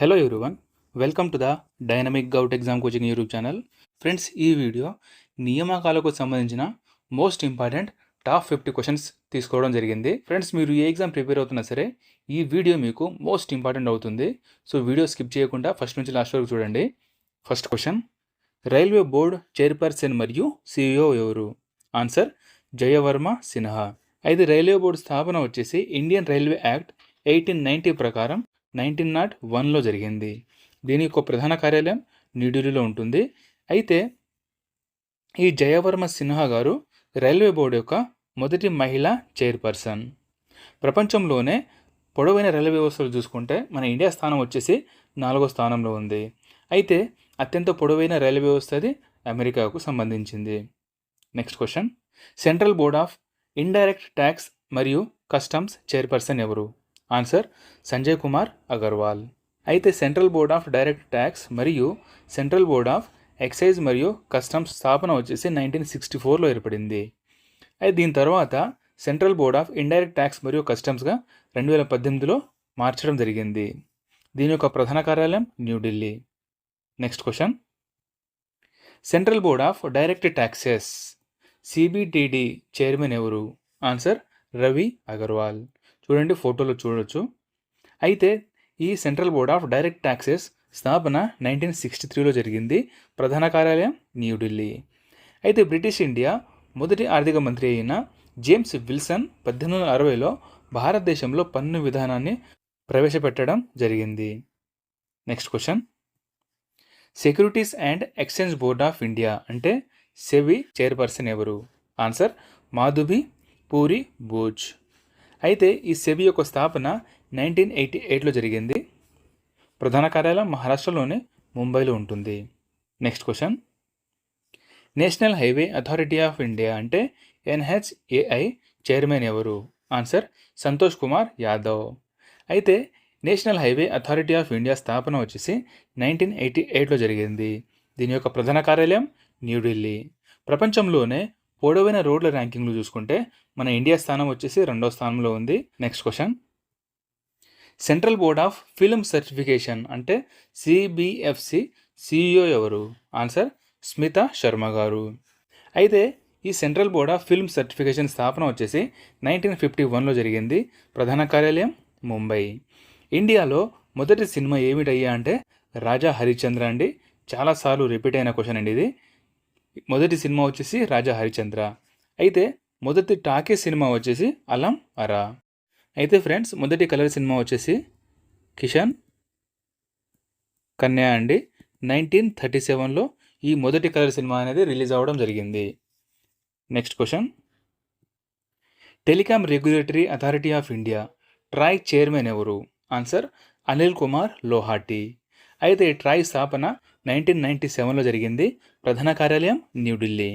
Hello everyone welcome to the dynamic govt exam coaching YouTube channel friends ఈ video నియామకాలకు సంబంధించిన most important top fifty questions తీసుకోవడం జరిగింది. Friends మీరు ఏ exam prepare అవుతున్నా సరే ఈ వీడియో మీకు మోస్ట్ ఇంపార్టెంట్ అవుతుంది. సో వీడియో స్కిప్ చేయకుండా ఫస్ట్ నుంచి లాస్ట్ వరకు చూడండి. First question railway board chairperson మరియు సిఇఓ ఎవరు? ఆన్సర్ జయవర్మ సిన్హా అయితే రైల్వే బోర్డు స్థాపన వచ్చేసి Indian railway act eighteen ninety ప్రకారం నైన్టీన్ నాట్ వన్లో జరిగింది. దీని యొక్క ప్రధాన కార్యాలయం న్యూఢిల్లీలో ఉంటుంది. అయితే ఈ జయవర్మ సిన్హా గారు రైల్వే బోర్డు యొక్క మొదటి మహిళా చైర్పర్సన్. ప్రపంచంలోనే పొడవైన రైల్వే వ్యవస్థలు చూసుకుంటే మన ఇండియా స్థానం వచ్చేసి నాలుగో స్థానంలో ఉంది. అయితే అత్యంత పొడవైన రైల్వే వ్యవస్థ అది అమెరికాకు సంబంధించింది. Next question. Central board of indirect tax మరియు కస్టమ్స్ చైర్పర్సన్ ఎవరు? ఆన్సర్ సంజయ్ కుమార్ అగర్వాల్. అయితే central board of direct tax మరియు సెంట్రల్ బోర్డ్ ఆఫ్ ఎక్సైజ్ మరియు కస్టమ్స్ స్థాపన వచ్చేసి నైన్టీన్ సిక్స్టీ ఫోర్లో ఏర్పడింది. అయితే దీని తర్వాత central board of indirect tax మరియు కస్టమ్స్గా రెండు వేల పద్దెనిమిదిలో మార్చడం జరిగింది. దీని యొక్క ప్రధాన కార్యాలయం New Delhi next question. Central board of direct taxes CBDT chairman ఎవరు? ఆన్సర్ రవి అగర్వాల్. చూడండి ఫోటోలో చూడొచ్చు. అయితే ఈ central board of direct taxes స్థాపన నైన్టీన్ సిక్స్టీ త్రీలో జరిగింది. ప్రధాన కార్యాలయం న్యూఢిల్లీ అయితే బ్రిటిష్ ఇండియా మొదటి ఆర్థిక మంత్రి అయిన జేమ్స్ విల్సన్ పద్దెనిమిది వందల అరవైలో భారతదేశంలో పన్ను విధానాన్ని ప్రవేశపెట్టడం జరిగింది. Next question. Securities and exchange board of India అంటే సెవి చైర్పర్సన్ ఎవరు? ఆన్సర్ మాధుబి పూరి బోజ్ అయితే ఈ సెబీ యొక్క స్థాపన నైన్టీన్ ఎయిటీ ఎయిట్లో జరిగింది. ప్రధాన కార్యాలయం మహారాష్ట్రలోని ముంబైలో ఉంటుంది. Next question. National highway authority of India అంటే ఎన్హెచ్ఏఐ చైర్మన్ ఎవరు? ఆన్సర్ సంతోష్ కుమార్ యాదవ్. అయితే national highway authority of India స్థాపన వచ్చేసి నైన్టీన్ ఎయిటీ ఎయిట్లో జరిగింది. దీని యొక్క ప్రధాన కార్యాలయం న్యూఢిల్లీ ప్రపంచంలోనే పొడవైన రోడ్ల ర్యాంకింగ్లు చూసుకుంటే మన ఇండియా స్థానం వచ్చేసి రెండో స్థానంలో ఉంది. Next question central board of film certification అంటే సిబిఎఫ్సి సిఇఓ ఎవరు? ఆన్సర్ స్మిత శర్మ గారు. అయితే ఈ central board of film certification స్థాపన వచ్చేసి నైన్టీన్ ఫిఫ్టీ వన్లో జరిగింది. ప్రధాన కార్యాలయం ముంబై ఇండియాలో మొదటి సినిమా ఏమిటయ్యా అంటే రాజా హరిశ్చంద్ర అండి. చాలాసార్లు రిపీట్ అయిన క్వశ్చన్ అండి ఇది. మొదటి సినిమా వచ్చేసి రాజా హరిచంద్ర. అయితే మొదటి టాకీ సినిమా వచ్చేసి అలం అరా. అయితే ఫ్రెండ్స్ మొదటి కలర్ సినిమా వచ్చేసి కిషన్ కన్యా అండి. నైన్టీన్ థర్టీ సెవెన్లో ఈ మొదటి కలర్ సినిమా అనేది రిలీజ్ అవ్వడం జరిగింది. Next question. Telecom regulatory authority of India. TRAI chairman ఎవరు? ఆన్సర్ అనిల్ కుమార్ లోహాటి. అయితే ట్రాయ్ స్థాపన నైన్టీన్ నైంటీ సెవెన్లో జరిగింది. ప్రధాన కార్యాలయం న్యూఢిల్లీ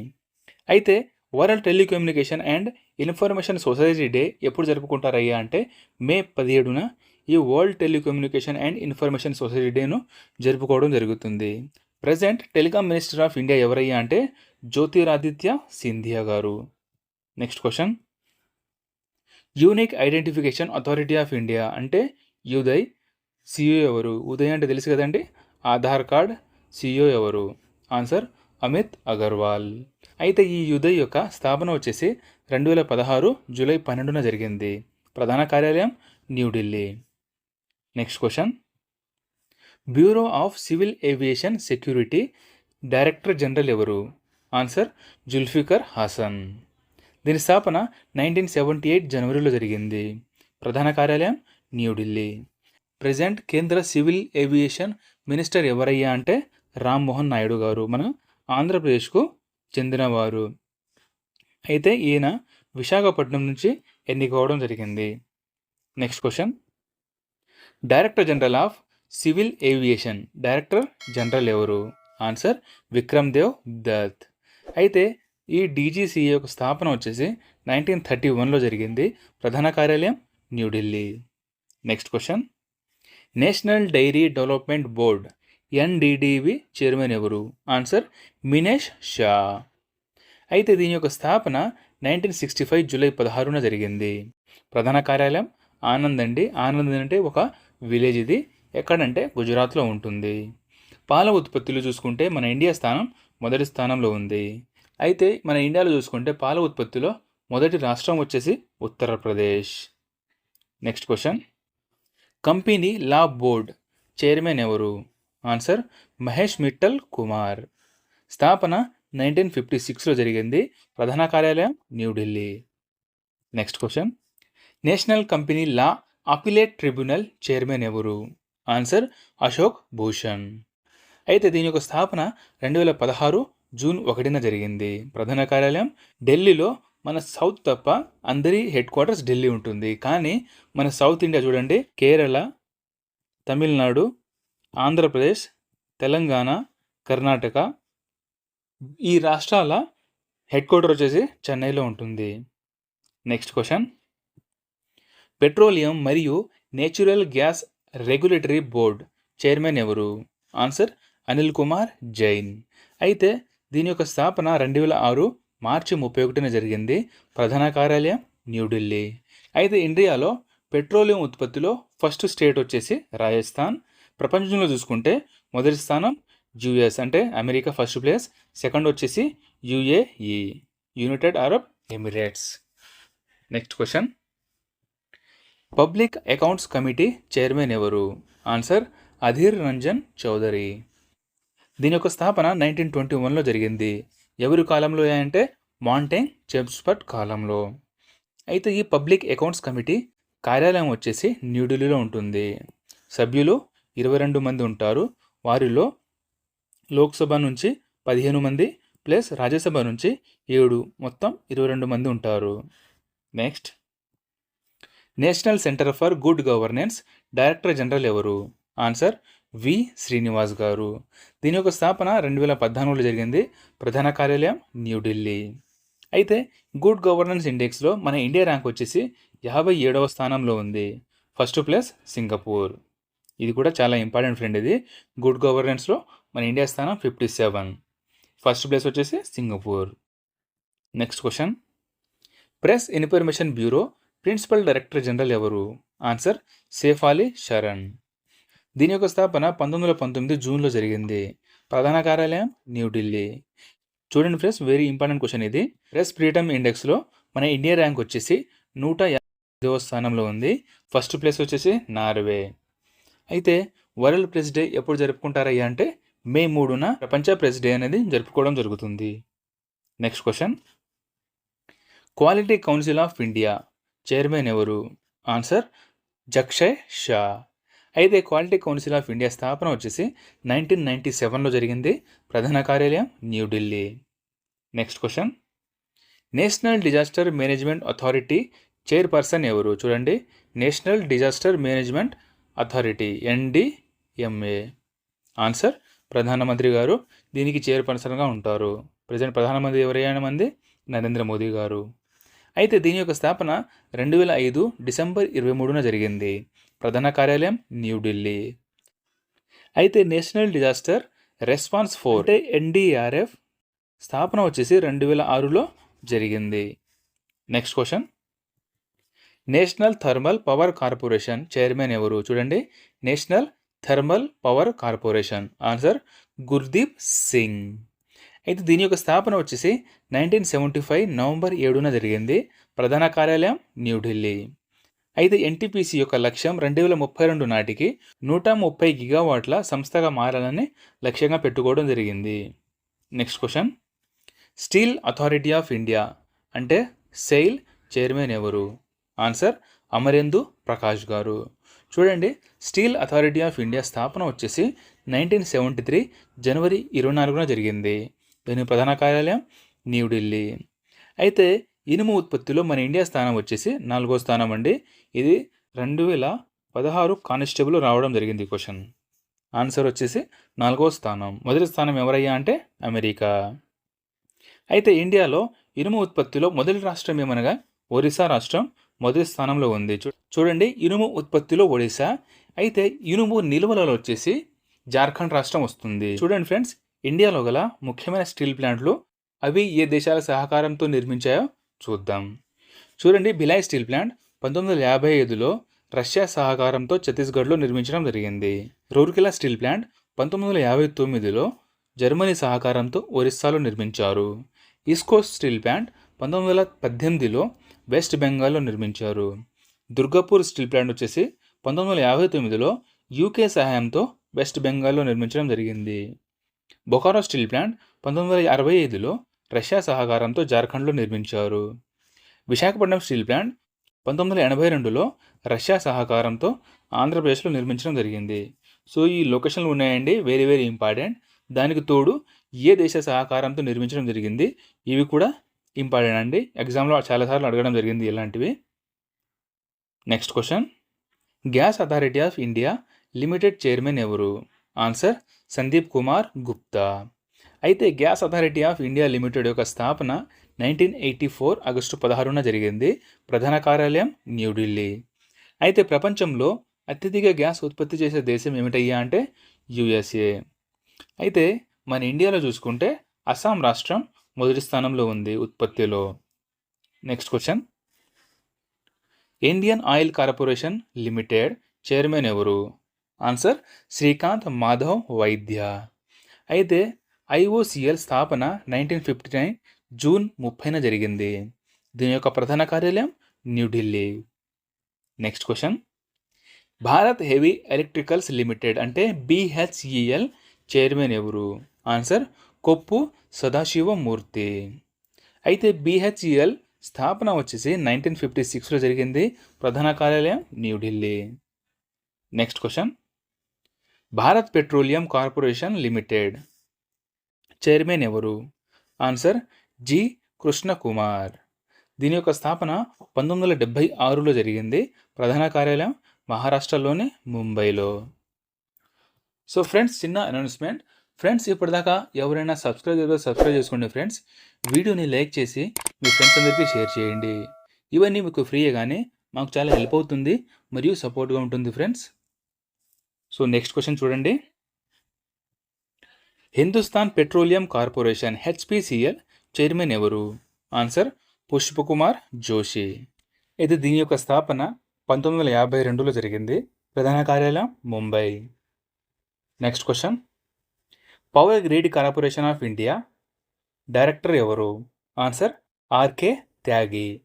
అయితే world telecommunication and information society day ఎప్పుడు జరుపుకుంటారయ్యా అంటే మే పదిహేడున ఈ world telecommunication and information society డేను జరుపుకోవడం జరుగుతుంది. Present telecom minister of India ఎవరయ్యా అంటే Jyotiraditya Scindia garu. Next question. Unique identification authority of India అంటే యుదయ్ సిఇఓ ఎవరు? ఉదయ్ అంటే తెలుసు కదండి? ఆధార్ కార్డ్ సిఇఓ ఎవరు? ఆన్సర్ అమిత్ అగర్వాల్. అయితే ఈ యుదయ్ యొక్క స్థాపన వచ్చేసి రెండు వేల పదహారు జూలై పన్నెండున జరిగింది. ప్రధాన కార్యాలయం New Delhi next question. Bureau of civil aviation security director general ఎవరు? ఆన్సర్ జుల్ఫికర్ హాసన్. దీని స్థాపన నైన్టీన్ సెవెంటీ ఎయిట్ జనవరిలో జరిగింది. ప్రధాన కార్యాలయం న్యూఢిల్లీ ప్రజెంట్ కేంద్ర సివిల్ ఏవియేషన్ మినిస్టర్ ఎవరయ్యా అంటే రామ్మోహన్ నాయుడు గారు. మన ఆంధ్రప్రదేశ్కు చెందినవారు. అయితే ఈయన విశాఖపట్నం నుంచి ఎన్నికవడం జరిగింది. Next question. Director general of civil aviation. Director general ఎవరు? ఆన్సర్ విక్రమ్ దేవ్ దత్. అయితే ఈ డీజీసీఏ యొక్క స్థాపన వచ్చేసి నైన్టీన్ థర్టీ వన్లో జరిగింది. ప్రధాన కార్యాలయం New Delhi next question. National dairy development board NDDB chairman ఎవరు? ఆన్సర్ మినేష్ షా. అయితే దీని యొక్క స్థాపన నైన్టీన్ సిక్స్టీ ఫైవ్ జూలై పదహారున జరిగింది. ప్రధాన కార్యాలయం ఆనంద్ అండి. ఆనంద్ అంటే ఒక విలేజ్ ఇది. ఎక్కడంటే గుజరాత్లో ఉంటుంది. పాల ఉత్పత్తులు చూసుకుంటే మన ఇండియా స్థానం మొదటి స్థానంలో ఉంది. అయితే మన ఇండియాలో చూసుకుంటే పాల ఉత్పత్తిలో మొదటి రాష్ట్రం వచ్చేసి Uttar Pradesh. Next question. Company law board chairman ఎవరు? ఆన్సర్ మహేష్ మిట్టల్ కుమార్. స్థాపన నైన్టీన్ ఫిఫ్టీ సిక్స్లో జరిగింది. ప్రధాన కార్యాలయం New Delhi. Next question. National company law appellate tribunal chairman ఎవరు? ఆన్సర్ అశోక్ భూషణ్. అయితే దీని యొక్క స్థాపన రెండు వేల పదహారు జూన్ ఒకటిన జరిగింది. ప్రధాన కార్యాలయం ఢిల్లీలో మన సౌత్ తప్ప అందరి హెడ్ క్వార్టర్స్ ఢిల్లీ ఉంటుంది. కానీ మన సౌత్ ఇండియా చూడండి కేరళ తమిళనాడు ఆంధ్రప్రదేశ్ తెలంగాణ కర్ణాటక ఈ రాష్ట్రాల హెడ్ క్వార్టర్ వచ్చేసి చెన్నైలో ఉంటుంది. నెక్స్ట్ క్వశ్చన్ పెట్రోలియం మరియు natural gas regulatory board chairman ఎవరు? ఆన్సర్ అనిల్ కుమార్ జైన్. అయితే దీని యొక్క స్థాపన రెండు వేల ఆరు మార్చి ముప్పై ఒకటిన జరిగింది. ప్రధాన కార్యాలయం న్యూఢిల్లీ అయితే ఇండియాలో పెట్రోలియం ఉత్పత్తిలో ఫస్ట్ స్టేట్ వచ్చేసి రాజస్థాన్. ప్రపంచంలో చూసుకుంటే మొదటి స్థానం యుఎస్ అంటే అమెరికా ఫస్ట్ ప్లేస్ సెకండ్ వచ్చేసి UAE united Arab emirates next question public accounts committee chairman ఎవరు? ఆన్సర్ అధీర్ రంజన్ చౌదరి. దీని యొక్క స్థాపన నైన్టీన్ ట్వంటీ వన్లో జరిగింది. ఎవరి కాలంలో అంటే మాంటెంగ్ చెమ్స్పట్ కాలంలో. అయితే ఈ పబ్లిక్ అకౌంట్స్ కమిటీ కార్యాలయం వచ్చేసి న్యూఢిల్లీలో ఉంటుంది. సభ్యులు ఇరవై రెండు మంది ఉంటారు. వారిలో లోక్సభ నుంచి పదిహేను మంది ప్లస్ రాజ్యసభ నుంచి ఏడు మొత్తం ఇరవై రెండు మంది ఉంటారు. Next. National centre for good governance director general ఎవరు? Answer V Srinivas garu. దీని యొక్క స్థాపన రెండు వేల పద్నాలుగులో జరిగింది. ప్రధాన కార్యాలయం న్యూఢిల్లీ అయితే గుడ్ గవర్నెన్స్ ఇండెక్స్లో మన ఇండియా ర్యాంక్ వచ్చేసి యాభై ఏడవ స్థానంలో ఉంది. First place Singapore. ఇది కూడా చాలా ఇంపార్టెంట్ ఫ్రెండ్ ఇది. గుడ్ గవర్నెన్స్లో మన ఇండియా స్థానం ఫిఫ్టీ సెవెన్ ఫస్ట్ ప్లేస్ వచ్చేసి Singapore next question press information bureau principal director general ఎవరు? ఆన్సర్ సేఫ్ అలీ శరణ్ దీని యొక్క స్థాపన పంతొమ్మిది వందల పంతొమ్మిది జూన్లో జరిగింది. ప్రధాన కార్యాలయం న్యూఢిల్లీ చూడండి ఫ్రెండ్స్ వెరీ ఇంపార్టెంట్ క్వశ్చన్ ఇది. ప్రెస్ ఫ్రీడమ్ ఇండెక్స్లో మన ఇండియా ర్యాంక్ వచ్చేసి నూట యాభై స్థానంలో ఉంది. ఫస్ట్ ప్లేస్ వచ్చేసి నార్వే అయితే వరల్డ్ ప్రెస్ డే ఎప్పుడు జరుపుకుంటారయ్యా అంటే మే మూడున ప్రపంచ ప్రెస్ డే అనేది జరుపుకోవడం జరుగుతుంది. Next question quality council of India chairman ఎవరు? ఆన్సర్ జక్షయ్ షా అయితే క్వాలిటీ కౌన్సిల్ ఆఫ్ ఇండియా స్థాపన వచ్చేసి నైన్టీన్ నైన్టీ సెవెన్లో జరిగింది. ప్రధాన కార్యాలయం New Delhi next question national disaster management authority chairperson ఎవరు? చూడండి. National disaster management authority NDMA answer ప్రధానమంత్రి గారు దీనికి చైర్పర్సన్గా ఉంటారు. ప్రజెంట్ ప్రధానమంత్రి ఎవరైనా మంది? నరేంద్ర మోదీ గారు. అయితే దీని యొక్క స్థాపన రెండు వేల ఐదు డిసెంబర్ ఇరవై మూడున జరిగింది. ప్రధాన కార్యాలయం న్యూఢిల్లీ అయితే నేషనల్ డిజాస్టర్ రెస్పాన్స్ ఫోర్ అంటే ఎన్డీఆర్ఎఫ్ స్థాపన వచ్చేసి రెండు వేల ఆరులో జరిగింది. Next question. National thermal power corporation chairman ఎవరు చూడండి. National thermal power corporation. Answer Gurdeep Singh. అయితే దీని యొక్క స్థాపన వచ్చేసి నైన్టీన్ సెవెంటీ ఫైవ్ నవంబర్ ఏడున జరిగింది. ప్రధాన కార్యాలయం న్యూఢిల్లీ అయితే ఎన్టీపీసీ యొక్క లక్ష్యం రెండు వేల ముప్పై రెండు నాటికి నూట ముప్పై గిగావాట్ల సంస్థగా మారాలని లక్ష్యంగా పెట్టుకోవడం జరిగింది. Next question. Steel authority of India అంటే సెయిల్ చైర్మన్ ఎవరు? ఆన్సర్ అమరేందు ప్రకాష్ గారు. చూడండి స్టీల్ అథారిటీ ఆఫ్ ఇండియా స్థాపన వచ్చేసి నైన్టీన్ సెవెంటీ త్రీ జనవరి ఇరవై నాలుగున జరిగింది. దీని ప్రధాన కార్యాలయం న్యూఢిల్లీ. అయితే ఇనుము ఉత్పత్తిలో మన ఇండియా స్థానం వచ్చేసి నాలుగో స్థానం అండి. ఇది రెండు వేల పదహారు కానిస్టేబుల్ రావడం జరిగింది క్వశ్చన్. ఆన్సర్ వచ్చేసి నాలుగో స్థానం. మొదటి స్థానం ఎవరయ్యా అంటే అమెరికా. అయితే ఇండియాలో ఇనుము ఉత్పత్తిలో మొదటి రాష్ట్రం ఏమనగా ఒరిస్సా రాష్ట్రం మొదటి స్థానంలో ఉంది. చూ- చూడండి ఇనుము ఉత్పత్తిలో ఒడిశా. అయితే ఇనుము నిల్వలలో వచ్చేసి జార్ఖండ్ రాష్ట్రం వస్తుంది. చూడండి ఫ్రెండ్స్ ఇండియాలో గల ముఖ్యమైన స్టీల్ ప్లాంట్లు అవి ఏ దేశాల సహకారంతో నిర్మించాయో చూద్దాం. చూడండి భిలాయ్ స్టీల్ ప్లాంట్ పంతొమ్మిది వందల యాభై ఐదులో రష్యా సహకారంతో ఛత్తీస్గఢ్లో నిర్మించడం జరిగింది. రూర్కెలా స్టీల్ ప్లాంట్ పంతొమ్మిది వందల యాభై తొమ్మిదిలో జర్మనీ సహకారంతో ఒరిస్సాలో నిర్మించారు. ఇస్కో స్టీల్ ప్లాంట్ పంతొమ్మిది వందల పద్దెనిమిదిలో వెస్ట్ బెంగాల్లో నిర్మించారు. దుర్గాపూర్ స్టీల్ ప్లాంట్ వచ్చేసి పంతొమ్మిది వందల యాభై తొమ్మిదిలో యూకే సహాయంతో వెస్ట్ బెంగాల్లో నిర్మించడం జరిగింది. బొకారో స్టీల్ ప్లాంట్ పంతొమ్మిది వందల అరవై ఐదులో రష్యా సహకారంతో జార్ఖండ్లో నిర్మించారు. విశాఖపట్నం స్టీల్ ప్లాంట్ పంతొమ్మిది వందల ఎనభై రెండులో రష్యా సహకారంతో ఆంధ్రప్రదేశ్లో నిర్మించడం జరిగింది. సో ఈ లొకేషన్లు ఉన్నాయండి వెరీ వెరీ ఇంపార్టెంట్. దానికి తోడు ఏ దేశ సహకారంతో నిర్మించడం జరిగింది ఇవి కూడా ఇంపార్టెంట్ అండి ఎగ్జామ్లో చాలాసార్లు అడగడం జరిగింది ఇలాంటివి. Next question. Gas authority of India limited chairman ఎవరు? ఆన్సర్ సందీప్ కుమార్ గుప్తా. అయితే gas authority of India limited యొక్క స్థాపన నైన్టీన్ ఎయిటీ ఫోర్ ఆగస్టు పదహారున జరిగింది. ప్రధాన కార్యాలయం న్యూఢిల్లీ. అయితే ప్రపంచంలో అత్యధిక గ్యాస్ ఉత్పత్తి చేసే దేశం ఏమిటయ్యా అంటే యుఎస్ఏ. అయితే మన ఇండియాలో చూసుకుంటే అస్సాం రాష్ట్రం మొదటి స్థానంలో ఉంది ఉత్పత్తిలో. Next question Indian oil corporation limited chairman ఎవరు? ఆన్సర్ శ్రీకాంత్ మాధవ్ వైద్య అయితే ఐఓసిఎల్ స్థాపన నైన్టీన్ ఫిఫ్టీ నైన్ జూన్ ముప్పైన జరిగింది. దీని యొక్క ప్రధాన కార్యాలయం New Delhi next question Bharat Heavy Electricals Limited అంటే బిహెచ్ఈఎల్ చైర్మన్ ఎవరు? ఆన్సర్ కొప్పు సదాశివమూర్తి. అయితే బీహెచ్ఈఎల్ స్థాపన వచ్చేసి నైన్టీన్ ఫిఫ్టీ సిక్స్లో జరిగింది. ప్రధాన కార్యాలయం New Delhi. Next question. Bharat petroleum corporation limited chairman ఎవరు? Answer G. కృష్ణకుమార్. దీని యొక్క స్థాపన పంతొమ్మిది వందల డెబ్భై ఆరులో జరిగింది. ప్రధాన కార్యాలయం మహారాష్ట్రలోని ముంబైలో. సో ఫ్రెండ్స్ చిన్న అనౌన్స్మెంట్. ఫ్రెండ్స్ ఇప్పటిదాకా ఎవరైనా సబ్స్క్రైబ్ చేస్తే సబ్స్క్రైబ్ చేసుకోండి ఫ్రెండ్స్. వీడియోని లైక్ చేసి మీ ఫ్రెండ్స్ అందరికీ షేర్ చేయండి. ఇవన్నీ మీకు ఫ్రీయే కానీ మాకు చాలా హెల్ప్ అవుతుంది మరియు సపోర్ట్గా ఉంటుంది ఫ్రెండ్స్. సో నెక్స్ట్ క్వశ్చన్ చూడండి. Hindustan petroleum corporation HPCL chairman ఎవరు? ఆన్సర్ పుష్పకుమార్ జోషి. ఇది దీని యొక్క స్థాపన పంతొమ్మిది వందల యాభై రెండులో జరిగింది. ప్రధాన కార్యాలయం Mumbai. Next question. Power grid corporation of India director ఎవరు? Answer R K Tyagi.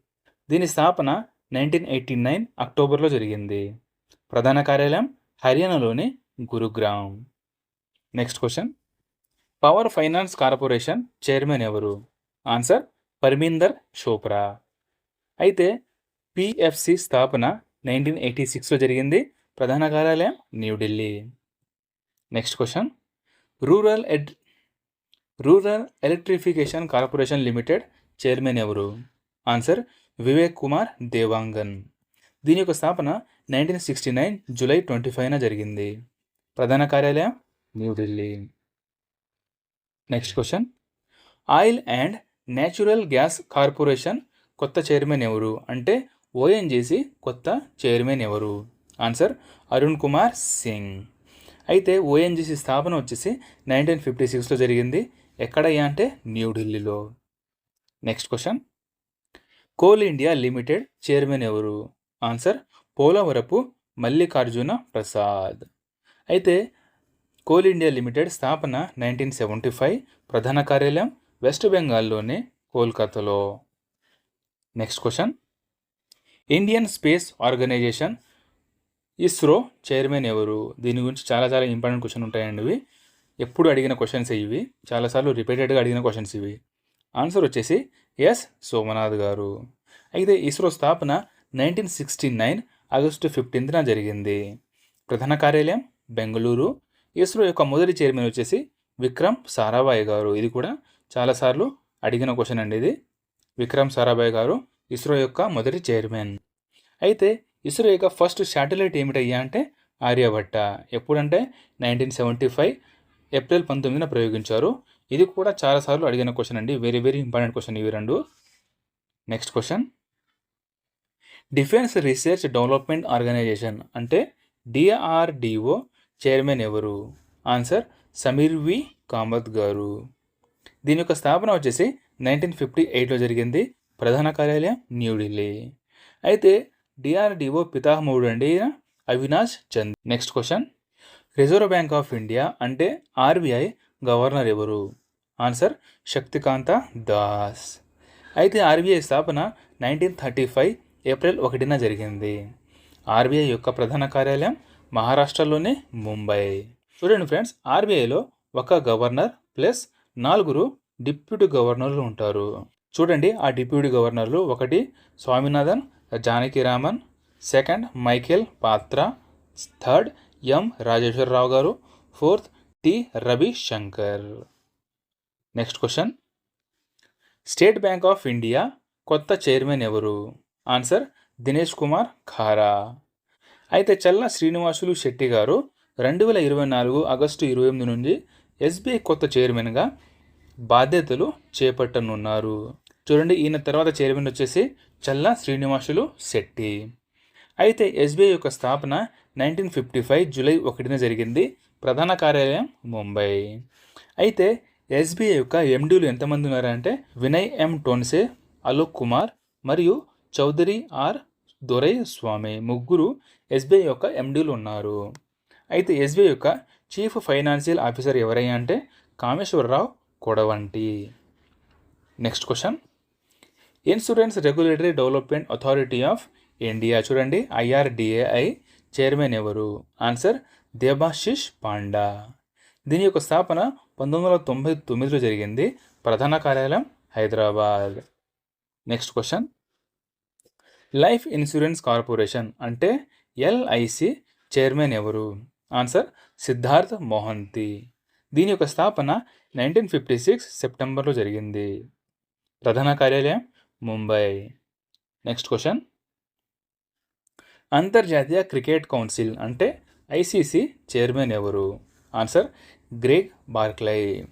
దీని స్థాపన నైన్టీన్ ఎయిటీ నైన్ అక్టోబర్లో జరిగింది. ప్రధాన కార్యాలయం హర్యానాలోని Gurugram. Next question power finance corporation chairman ఎవరు? ఆన్సర్ పర్మీందర్ చోప్రా. అయితే పిఎఫ్సి స్థాపన నైన్టీన్ ఎయిటీ సిక్స్లో జరిగింది. ప్రధాన కార్యాలయం New Delhi next question rural ed rural electrification corporation limited chairman ఎవరు? ఆన్సర్ వివేక్ కుమార్ దేవాంగన్. దీని యొక్క స్థాపన nineteen sixty nine July twenty ఫైవ్న జరిగింది. ప్రధాన కార్యాలయం? New Delhi next question. Oil and natural gas corporation కొత్త చైర్మన్ ఎవరు? అంటే ఓఎన్జీసీ కొత్త చైర్మన్ ఎవరు? ఆన్సర్ అరుణ్ కుమార్ సింగ్. అయితే ఓఎన్జీసీ స్థాపన వచ్చేసి నైన్టీన్ ఫిఫ్టీ సిక్స్లో జరిగింది. ఎక్కడయ్యా అంటే న్యూఢిల్లీలో. Next question coal India limited chairman ఎవరు? ఆన్సర్ పోలవరపు మల్లికార్జున ప్రసాద్. అయితే కోల్ ఇండియా లిమిటెడ్ స్థాపన నైన్టీన్ సెవెంటీ ఫైవ్ ప్రధాన కార్యాలయం వెస్ట్ బెంగాల్లోని కోల్కతాలో. Next question Indian space organisation ISRO chairman ఎవరు? దీని గురించి చాలా చాలా ఇంపార్టెంట్ క్వశ్చన్ ఉంటాయండి ఇవి. ఎప్పుడు అడిగిన క్వశ్చన్స్ ఇవి? చాలాసార్లు రిపీటెడ్గా అడిగిన క్వశ్చన్స్ ఇవి. ఆన్సర్ వచ్చేసి ఎస్ సోమనాథ్ గారు. అయితే ఇస్రో స్థాపన నైన్టీన్ సిక్స్టీ నైన్ ఆగస్టు ఫిఫ్టీన్త్న జరిగింది. ప్రధాన కార్యాలయం బెంగళూరు. ఇస్రో యొక్క మొదటి చైర్మన్ వచ్చేసి విక్రమ్ సారాభాయ్ గారు. ఇది కూడా చాలాసార్లు అడిగిన క్వశ్చన్ అండి ఇది. విక్రమ్ సారాభాయ్ గారు ఇస్రో యొక్క మొదటి చైర్మన్. అయితే ఇస్రో యొక్క ఫస్ట్ శాటిలైట్ ఏమిటయ్యా అంటే ఆర్యభట్ట. ఎప్పుడంటే నైన్టీన్ సెవెంటీ ఫైవ్ ఏప్రిల్ పంతొమ్మిదిన ప్రయోగించారు. ఇది కూడా చాలాసార్లు అడిగిన క్వశ్చన్ అండి. వెరీ వెరీ ఇంపార్టెంట్ క్వశ్చన్ ఇవి రెండు. Next question defence research development organisation అంటే డిఆర్డిఓ చైర్మన్ ఎవరు? Answer Samir V Kamat garu. దీని యొక్క స్థాపన వచ్చేసి నైన్టీన్ ఫిఫ్టీ ఎయిట్లో జరిగింది. ప్రధాన కార్యాలయం న్యూఢిల్లీ అయితే డిఆర్డిఓ పితామహుడు అండి Avinash Chand. Next question reserve bank of India అంటే ఆర్బీఐ గవర్నర్ ఎవరు? ఆన్సర్ శక్తికాంత దాస్ అయితే ఆర్బీఐ స్థాపన నైన్టీన్ థర్టీ ఫైవ్ ఏప్రిల్ ఒకటిన జరిగింది. ఆర్బీఐ యొక్క ప్రధాన కార్యాలయం మహారాష్ట్రలోని ముంబై. చూడండి ఫ్రెండ్స్ ఆర్బీఐలో ఒక గవర్నర్ ప్లస్ నాలుగురు డిప్యూటీ గవర్నర్లు ఉంటారు. చూడండి ఆ డిప్యూటీ గవర్నర్లు ఒకటి Swaminathan Janakiraman second Michael Patra third M Rajeshwar Rao garu fourth T Ravi Shankar next question. State bank of India కొత్త చైర్మన్ ఎవరు? ఆన్సర్ దినేష్ కుమార్ ఖారా. అయితే చల్ల శ్రీనివాసులు శెట్టి గారు రెండు వేల ఇరవై నాలుగు ఆగస్టు ఇరవై ఎనిమిది నుండి ఎస్బీఐ కొత్త చైర్మన్గా బాధ్యతలు చేపట్టనున్నారు. చూడండి ఈయన తర్వాత చైర్మన్ వచ్చేసి చల్ల శ్రీనివాసులు శెట్టి. అయితే ఎస్బీఐ యొక్క స్థాపన నైన్టీన్ ఫిఫ్టీ ఫైవ్ జూలై ఒకటిన జరిగింది. ప్రధాన కార్యాలయం ముంబై. అయితే ఎస్బీఐ యొక్క ఎండీలు ఎంతమంది ఉన్నారంటే వినయ్ ఎం టోన్సే అలోక్ కుమార్ మరియు చౌదరి ఆర్ దొరై స్వామి ముగ్గురు ఎస్బీఐ యొక్క ఎండీలు ఉన్నారు. అయితే ఎస్బీఐ యొక్క చీఫ్ ఫైనాన్షియల్ ఆఫీసర్ ఎవరయ్యా అంటే Kameswara Rao Kodavanti. Next question. Insurance regulatory development authority of India. చూడండి ఐఆర్డిఏఐ చైర్మన్ ఎవరు? ఆన్సర్ దేబాశిష్ పాండా. దీని యొక్క స్థాపన పంతొమ్మిది వందల తొంభై తొమ్మిదిలో జరిగింది. ప్రధాన కార్యాలయం Hyderabad. Next question life insurance corporation అంటే ఎల్ఐసి చైర్మన్ ఎవరు? ఆన్సర్ సిద్ధార్థ్ మోహంతి. దీని యొక్క స్థాపన నైన్టీన్ ఫిఫ్టీ సిక్స్ సెప్టెంబర్లో జరిగింది. ప్రధాన కార్యాలయం ముంబై. నెక్స్ట్ క్వశ్చన్ అంతర్జాతీయ క్రికెట్ కౌన్సిల్ అంటే ఐసీసీ చైర్మన్ ఎవరు? Answer Greg Barclay.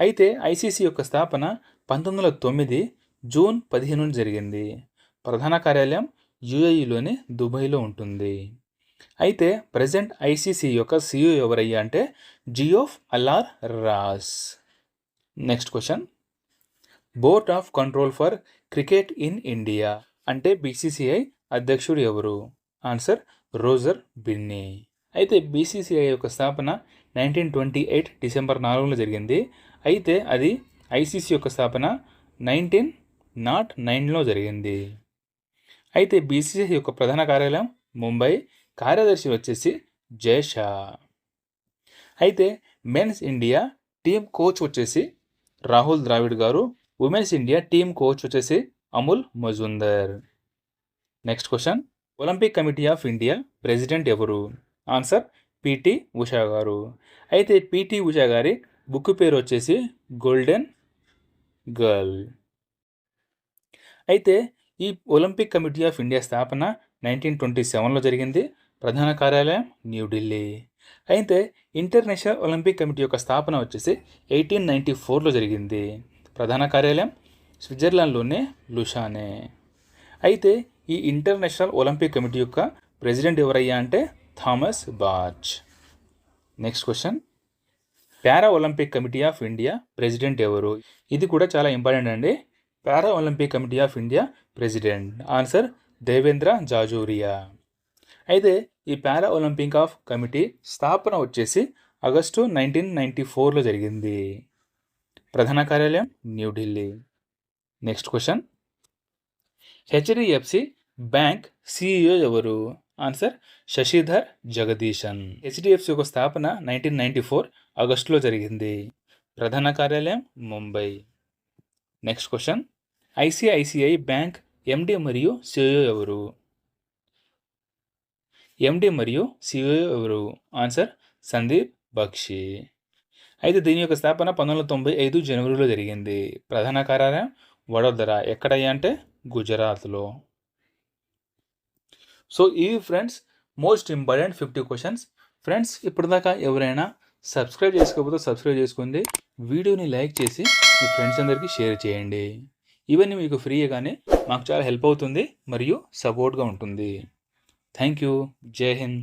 అయితే ఐసీసీ యొక్క స్థాపన పంతొమ్మిది వందల తొమ్మిది జూన్ పదిహేను జరిగింది. ప్రధాన కార్యాలయం యుఏఈలోని దుబాయ్లో ఉంటుంది. అయితే ప్రజెంట్ ఐసీసీ యొక్క సీఈఓ ఎవరయ్యా అంటే జియోఫ్ అలార్ Ross. Next question board of control for cricket in India అంటే బీసీసీఐ అధ్యక్షుడు ఎవరు? ఆన్సర్ రోజర్ బిన్నీ. అయితే బీసీసీఐ యొక్క స్థాపన నైన్టీన్ ట్వంటీ ఎయిట్ డిసెంబర్ నాలుగులో జరిగింది. అయితే అది ఐసీసీ యొక్క స్థాపన నైన్టీన్ నాట్ నైన్లో జరిగింది. అయితే బీసీసీఐ యొక్క ప్రధాన కార్యాలయం ముంబై కార్యదర్శి వచ్చేసి జయషా అయితే మెన్స్ ఇండియా టీం కోచ్ వచ్చేసి రాహుల్ ద్రావిడ్ గారు ఉమెన్స్ ఇండియా టీమ్ కోచ్ వచ్చేసి Amol Muzumdar. Next question olympic committee of India president ఎవరు? Answer P T Usha garu. అయితే పిటి ఉషా గారి బుక్ పేరు వచ్చేసి గోల్డెన్ గర్ల్ అయితే ఈ ఒలింపిక్ కమిటీ ఆఫ్ ఇండియా స్థాపన నైన్టీన్ ట్వంటీ సెవెన్లో జరిగింది. ప్రధాన కార్యాలయం న్యూఢిల్లీ అయితే ఇంటర్నేషనల్ ఒలింపిక్ కమిటీ యొక్క స్థాపన వచ్చేసి ఎయిటీన్ నైంటీ ఫోర్లో జరిగింది. ప్రధాన కార్యాలయం స్విట్జర్లాండ్లోనే లుషానే. అయితే ఈ ఇంటర్నేషనల్ ఒలింపిక్ కమిటీ యొక్క ప్రెసిడెంట్ ఎవరయ్యా అంటే Thomas Bach next question. Para olympic committee of India president ఎవరు? ఇది కూడా చాలా ఇంపార్టెంట్ అండి. Para olympic committee of India president. Answer Devendra Jhajharia. అయితే ఈ పారా ఒలింపిక్ ఆఫ్ కమిటీ స్థాపన వచ్చేసి ఆగస్టు నైన్టీన్ నైంటీ ఫోర్లో జరిగింది. ప్రధాన కార్యాలయం New Delhi next question HDFC bank CEO ఎవరు? ఆన్సర్ శశిధర్ జగదీశన్ హెచ్డిఎఫ్సి యొక్క స్థాపన నైన్టీన్ నైన్టీ ఫోర్ ఆగస్టులో జరిగింది. ప్రధాన కార్యాలయం Mumbai next question ICICI bank MD మరియు సిఇఓ ఎవరు? ఎండి మరియు సిఇఓ ఎవరు? ఆన్సర్ సందీప్ బక్షి అయితే దీని యొక్క స్థాపన పంతొమ్మిది వందల తొంభై ఐదు జనవరిలో జరిగింది. ప్రధాన కార్యాలయం వడోదర ఎక్కడయ్యా అంటే గుజరాత్లో. సో ఇవి friends most important fifty questions. Friends ఇప్పటిదాకా ఎవరైనా సబ్స్క్రైబ్ చేసుకోకపోతే సబ్స్క్రైబ్ చేసుకుంది వీడియోని లైక్ చేసి మీ ఫ్రెండ్స్ అందరికీ షేర్ చేయండి. ఇవన్నీ మీకు ఫ్రీగానే మాకు చాలా హెల్ప్ అవుతుంది మరియు సపోర్ట్గా ఉంటుంది. Thank you. జై హింద్.